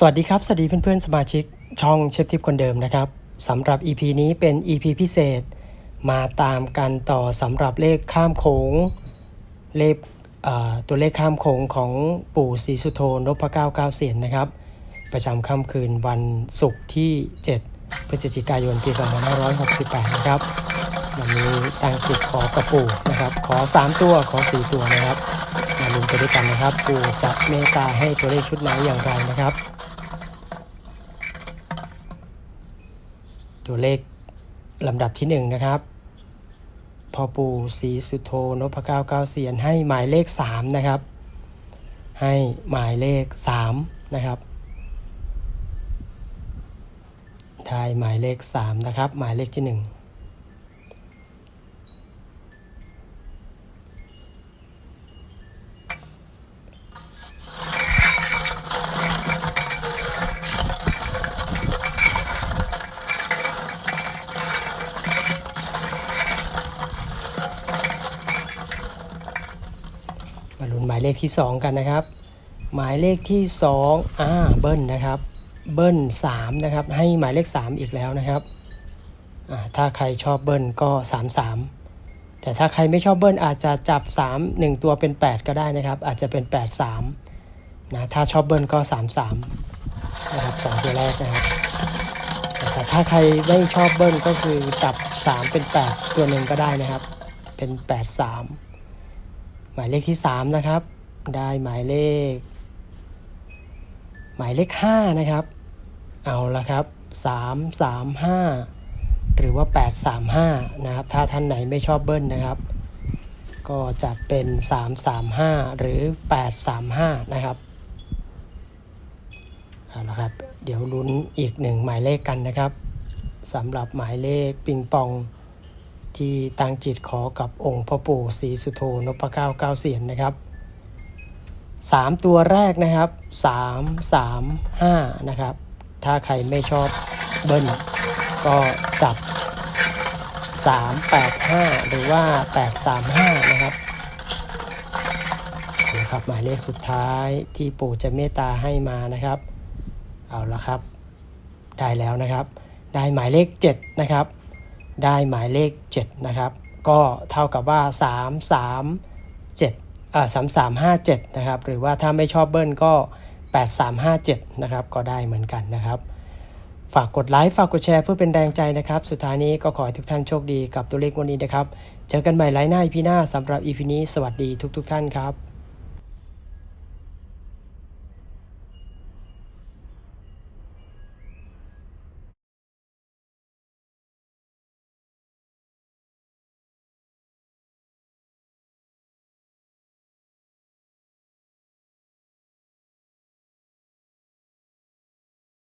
สวัสดีครับ สวัสดีเพื่อนๆ สมาชิกช่องเชฟทิปคนเดิมนะครับสำหรับ EP นี้เป็น EP พิเศษ มาตามกันต่อสำหรับเลขข้ามโขงเลขตัวเลขข้ามโขงของปู่ศรีสุโธนพเก้าเก้าเสียนนะครับ ประจำค่ำคืนวันศุกร์ที่ 7 พฤศจิกายนปี 2568 นะครับวันนี้ตั้งจิตขอกระปู่นะครับ ขอ 3 ตัวขอ 4 ตัวนะครับมาลุ้นไปด้วยกันนะครับ ปู่จะเมตตาให้ตัวเลขชุดไหนอย่างไรนะครับ ตัวเลขลำดับที่ 1 นะครับพอปู่ศรีสุโธนพเก้าเก้าเสียนให้หมายเลข 3 นะครับ ให้หมายเลข 3 นะครับได้หมายเลข 3 นะครับ หมายเลขที่ 1 มาลุ้นหมายเลขที่ 2 กันนะครับ หมายเลขที่2อ่าเบิ้ลนะครับเบิ้ล3นะครับให้หมายเลข 3 อีกแล้วนะครับอ่าถ้าใครชอบเบิ้ลก็ 3 3 แต่ถ้าใครไม่ชอบเบิ้ลอาจจะจับ 3 1 ตัวเป็น 8 ก็ได้นะครับ อาจจะเป็น 8 3นะถ้าชอบเบิ้ลก็ 3 3นะครับสองตัวแรกนะครับแต่ถ้าใครไม่ชอบเบิ้ลก็คือจับ 3 เป็น 8 ตัวหนึ่งก็ได้นะครับ เป็น 8 3ห มายเลขที่ 3 นะครับ ได้หมายเลข หมายเลข 5 นะครับ เอาละครับ 3 3 5 หรือว่า 8 3 5 นะครับ ถ้าท่านไหนไม่ชอบเบิ้ลนะครับ ก็จะเป็น 3 3 5 หรือ 8 3 5 นะครับ เอาละครับ เดี๋ยวลุ้นอีกหนึ่งหมายเลขกันนะครับสำหรับหมายเลขปิงปอง ที่ตั้งจิตขอกับองค์พ่อปู่ศรีสุโธนพเก้าเก้าเสียนนะครับสามตัวแรกนะครับสามสามห้านะครับ ถ้าใครไม่ชอบเบิ้ลก็จับสามแปดห้าหรือว่าแปดสามห้านะครับนี่ครับหมายเลขสุดท้ายที่ปู่จะเมตตาให้มานะครับ เอาละครับ ได้แล้วนะครับ ได้หมายเลข 7 นะครับ ได้หมายเลข 7 นะครับ ก็เท่ากับว่า 3 3 7อ่า3 3 5 7 นะครับ หรือว่าถ้าไม่ชอบเบิ้ลก็ 8 3 5 7 นะครับ ก็ได้เหมือนกันนะครับ ฝากกดไลค์ ฝากกดแชร์เพื่อเป็นแรงใจนะครับ สุดท้ายนี้ก็ขอให้ทุกท่านโชคดีกับตัวเลขวันนี้นะครับ เจอกันใหม่ไลน์หน้าอีพีหน้าสำหรับอีพีนี้สวัสดีทุก ๆ ท่านครับ